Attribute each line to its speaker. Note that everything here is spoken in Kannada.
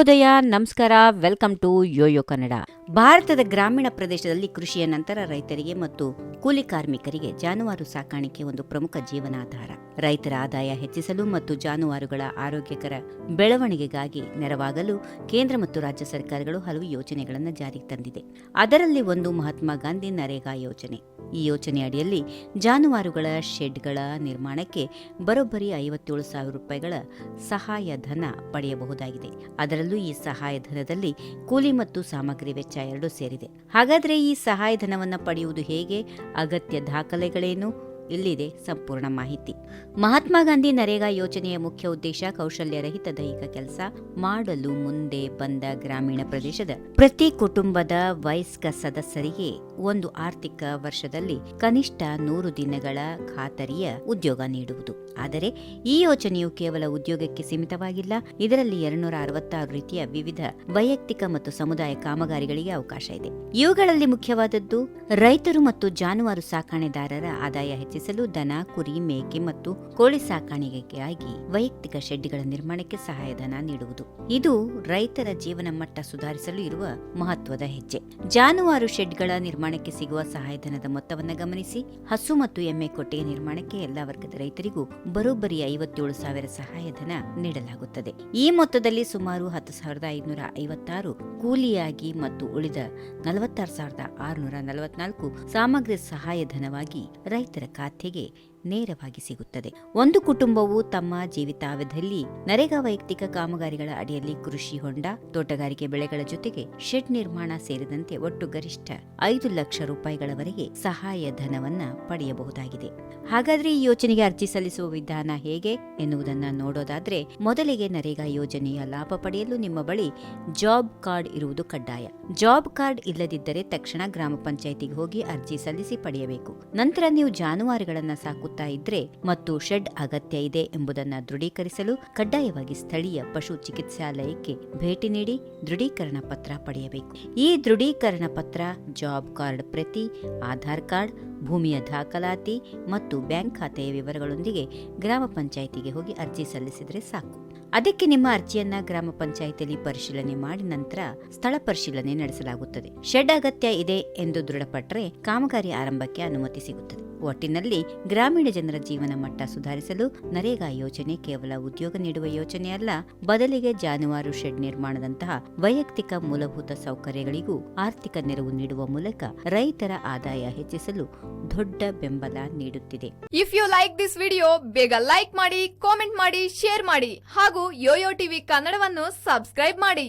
Speaker 1: ಉದಯ ನಮಸ್ಕಾರ, ವೆಲ್ಕಮ್ ಟು ಯೋಯೋ ಕನ್ನಡ. ಭಾರತದ ಗ್ರಾಮೀಣ ಪ್ರದೇಶದಲ್ಲಿ ಕೃಷಿಯ ನಂತರ ರೈತರಿಗೆ ಮತ್ತು ಕೂಲಿ ಕಾರ್ಮಿಕರಿಗೆ ಜಾನುವಾರು ಸಾಕಾಣಿಕೆ ಒಂದು ಪ್ರಮುಖ ಜೀವನಾಧಾರ. ರೈತರ ಆದಾಯ ಹೆಚ್ಚಿಸಲು ಮತ್ತು ಜಾನುವಾರುಗಳ ಆರೋಗ್ಯಕರ ಬೆಳವಣಿಗೆಗಾಗಿ ನೆರವಾಗಲು ಕೇಂದ್ರ ಮತ್ತು ರಾಜ್ಯ ಸರ್ಕಾರಗಳು ಹಲವು ಯೋಜನೆಗಳನ್ನು ಜಾರಿಗೆ ತಂದಿದೆ. ಅದರಲ್ಲಿ ಒಂದು ಮಹಾತ್ಮ ಗಾಂಧಿ ನರೇಗಾ ಯೋಜನೆ. ಈ ಯೋಜನೆ ಅಡಿಯಲ್ಲಿ ಜಾನುವಾರುಗಳ ಶೆಡ್ಗಳ ನಿರ್ಮಾಣಕ್ಕೆ ಬರೋಬ್ಬರಿ ಐವತ್ತೇಳು ಸಾವಿರ ರೂಪಾಯಿಗಳ ಸಹಾಯಧನ ಪಡೆಯಬಹುದಾಗಿದೆ. ಅದರಲ್ಲೂ ಈ ಸಹಾಯಧನದಲ್ಲಿ ಕೂಲಿ ಮತ್ತು ಸಾಮಗ್ರಿ ವೆಚ್ಚ ಎರಡೂ ಸೇರಿದೆ. ಹಾಗಾದರೆ ಈ ಸಹಾಯಧನವನ್ನು ಪಡೆಯುವುದು ಹೇಗೆ? ಅಗತ್ಯ ದಾಖಲೆಗಳೇನು? ಇಲ್ಲಿದೆ ಸಂಪೂರ್ಣ ಮಾಹಿತಿ. ಮಹಾತ್ಮ ಗಾಂಧಿ ನರೇಗಾ ಯೋಜನೆಯ ಮುಖ್ಯ ಉದ್ದೇಶ ಕೌಶಲ್ಯರಹಿತ ದೈಹಿಕ ಕೆಲಸ ಮಾಡಲು ಮುಂದೆ ಬಂದ ಗ್ರಾಮೀಣ ಪ್ರದೇಶದ ಪ್ರತಿ ಕುಟುಂಬದ ವಯಸ್ಕ ಸದಸ್ಯರಿಗೆ ಒಂದು ಆರ್ಥಿಕ ವರ್ಷದಲ್ಲಿ ಕನಿಷ್ಠ ನೂರು ದಿನಗಳ ಖಾತರಿಯ ಉದ್ಯೋಗ ನೀಡುವುದು. ಆದರೆ ಈ ಯೋಜನೆಯು ಕೇವಲ ಉದ್ಯೋಗಕ್ಕೆ ಸೀಮಿತವಾಗಿಲ್ಲ, ಇದರಲ್ಲಿ ಎರಡುನೂರ ಅರವತ್ತಾರು ರೀತಿಯ ವಿವಿಧ ವೈಯಕ್ತಿಕ ಮತ್ತು ಸಮುದಾಯ ಕಾಮಗಾರಿಗಳಿಗೆ ಅವಕಾಶ ಇದೆ. ಇವುಗಳಲ್ಲಿ ಮುಖ್ಯವಾದದ್ದು, ರೈತರು ಮತ್ತು ಜಾನುವಾರು ಸಾಕಾಣೆದಾರರ ಆದಾಯ ಹೆಚ್ಚಿಸಲು ದನ, ಕುರಿ, ಮೇಕೆ ಮತ್ತು ಕೋಳಿ ಸಾಕಾಣಿಕೆಗಾಗಿ ವೈಯಕ್ತಿಕ ಶೆಡ್ಗಳ ನಿರ್ಮಾಣಕ್ಕೆ ಸಹಾಯಧನ ನೀಡುವುದು. ಇದು ರೈತರ ಜೀವನ ಮಟ್ಟ ಸುಧಾರಿಸಲು ಇರುವ ಮಹತ್ವದ ಹೆಜ್ಜೆ. ಜಾನುವಾರು ಶೆಡ್ಗಳ ನಿರ್ಮಾಣಕ್ಕೆ ಸಿಗುವ ಸಹಾಯಧನದ ಮೊತ್ತವನ್ನು ಗಮನಿಸಿ ಹಸು ಮತ್ತು ಎಮ್ಮೆ ಕೊಟ್ಟಿಗೆ ನಿರ್ಮಾಣಕ್ಕೆ ಎಲ್ಲಾ ವರ್ಗದ ರೈತರಿಗೂ ಬರೋಬ್ಬರಿ ಐವತ್ತೇಳು ಸಾವಿರ ಸಹಾಯಧನ ನೀಡಲಾಗುತ್ತದೆ. ಈ ಮೊತ್ತದಲ್ಲಿ ಸುಮಾರು ಹತ್ತು ಸಾವಿರದ ಐದುನೂರ ಐವತ್ತಾರು ಕೂಲಿಯಾಗಿ ಮತ್ತು ಉಳಿದ ನಲವತ್ತಾರು ಸಾವಿರದ ಆರುನೂರ ನಲವತ್ನಾಲ್ಕು ಸಾಮಗ್ರಿ ಸಹಾಯಧನವಾಗಿ ರೈತರ ಖಾತೆಗೆ ನೇರವಾಗಿ ಸಿಗುತ್ತದೆ. ಒಂದು ಕುಟುಂಬವು ತಮ್ಮ ಜೀವಿತಾವಧಿಯಲ್ಲಿ ನರೇಗಾ ವೈಯಕ್ತಿಕ ಕಾಮಗಾರಿಗಳ ಅಡಿಯಲ್ಲಿ ಕೃಷಿ ಹೊಂಡ, ತೋಟಗಾರಿಕೆ ಬೆಳೆಗಳ ಜೊತೆಗೆ ಶೆಡ್ ನಿರ್ಮಾಣ ಸೇರಿದಂತೆ ಒಟ್ಟು ಗರಿಷ್ಠ ಐದು ಲಕ್ಷ ರೂಪಾಯಿಗಳವರೆಗೆ ಸಹಾಯ ಧನವನ್ನ ಪಡೆಯಬಹುದಾಗಿದೆ. ಹಾಗಾದ್ರೆ ಈ ಯೋಜನೆಗೆ ಅರ್ಜಿ ಸಲ್ಲಿಸುವ ವಿಧಾನ ಹೇಗೆ ಎನ್ನುವುದನ್ನ ನೋಡೋದಾದ್ರೆ, ಮೊದಲಿಗೆ ನರೇಗಾ ಯೋಜನೆಯ ಲಾಭ ಪಡೆಯಲು ನಿಮ್ಮ ಬಳಿ ಜಾಬ್ ಕಾರ್ಡ್ ಇರುವುದು ಕಡ್ಡಾಯ. ಜಾಬ್ ಕಾರ್ಡ್ ಇಲ್ಲದಿದ್ದರೆ ತಕ್ಷಣ ಗ್ರಾಮ ಪಂಚಾಯಿತಿಗೆ ಹೋಗಿ ಅರ್ಜಿ ಸಲ್ಲಿಸಿ ಪಡೆಯಬೇಕು. ನಂತರ ನೀವು ಜಾನುವಾರುಗಳನ್ನ ಸಾಕುತ್ತಾ ಇದ್ರೆ ಮತ್ತು ಶೆಡ್ ಅಗತ್ಯ ಇದೆ ಎಂಬುದನ್ನು ದೃಢೀಕರಿಸಲು ಕಡ್ಡಾಯವಾಗಿ ಸ್ಥಳೀಯ ಪಶು ಚಿಕಿತ್ಸಾಲಯಕ್ಕೆ ಭೇಟಿ ನೀಡಿ ದೃಢೀಕರಣ ಪತ್ರ ಪಡೆಯಬೇಕು. ಈ ದೃಢೀಕರಣ ಪತ್ರ, ಜಾಬ್ ಕಾರ್ಡ್ ಪ್ರತಿ, ಆಧಾರ್ ಕಾರ್ಡ್, ಭೂಮಿಯ ದಾಖಲಾತಿ ಮತ್ತು ಬ್ಯಾಂಕ್ ಖಾತೆಯ ವಿವರಗಳೊಂದಿಗೆ ಗ್ರಾಮ ಪಂಚಾಯಿತಿಗೆ ಹೋಗಿ ಅರ್ಜಿ ಸಲ್ಲಿಸಿದರೆ ಸಾಕು. ಅದಕ್ಕೆ ನಿಮ್ಮ ಅರ್ಜಿಯನ್ನ ಗ್ರಾಮ ಪಂಚಾಯಿತಿಯಲ್ಲಿ ಪರಿಶೀಲನೆ ಮಾಡಿ ನಂತರ ಸ್ಥಳ ಪರಿಶೀಲನೆ ನಡೆಸಲಾಗುತ್ತದೆ. ಶೆಡ್ ಅಗತ್ಯ ಇದೆ ಎಂದು ದೃಢಪಟ್ಟರೆ ಕಾಮಗಾರಿ ಆರಂಭಕ್ಕೆ ಅನುಮತಿ ಸಿಗುತ್ತದೆ. ಒಟ್ಟಿನಲ್ಲಿ ಗ್ರಾಮೀಣ ಜನರ ಜೀವನ ಮಟ್ಟ ಸುಧಾರಿಸಲು ನರೇಗಾ ಯೋಜನೆ ಕೇವಲ ಉದ್ಯೋಗ ನೀಡುವ ಯೋಜನೆಯಲ್ಲ ಬದಲಿಗೆ ಜಾನುವಾರು ಶೆಡ್ ನಿರ್ಮಾಣದಂತಹ ವೈಯಕ್ತಿಕ ಮೂಲಭೂತ ಸೌಕರ್ಯಗಳಿಗೂ ಆರ್ಥಿಕ ನೆರವು ನೀಡುವ ಮೂಲಕ ರೈತರ ಆದಾಯ ಹೆಚ್ಚಿಸಲು ದೊಡ್ಡ ಬೆಂಬಲ ನೀಡುತ್ತಿದೆ.
Speaker 2: If you like this video ಬೇಗ ಲೈಕ್ ಮಾಡಿ ಕಾಮೆಂಟ್ ಮಾಡಿ ಶೇರ್ ಮಾಡಿ ಹಾಗೂ ಯೋಯೋ ಟಿವಿ ಕನ್ನಡವನ್ನು ಸಬ್ಸ್ಕ್ರೈಬ್ ಮಾಡಿ.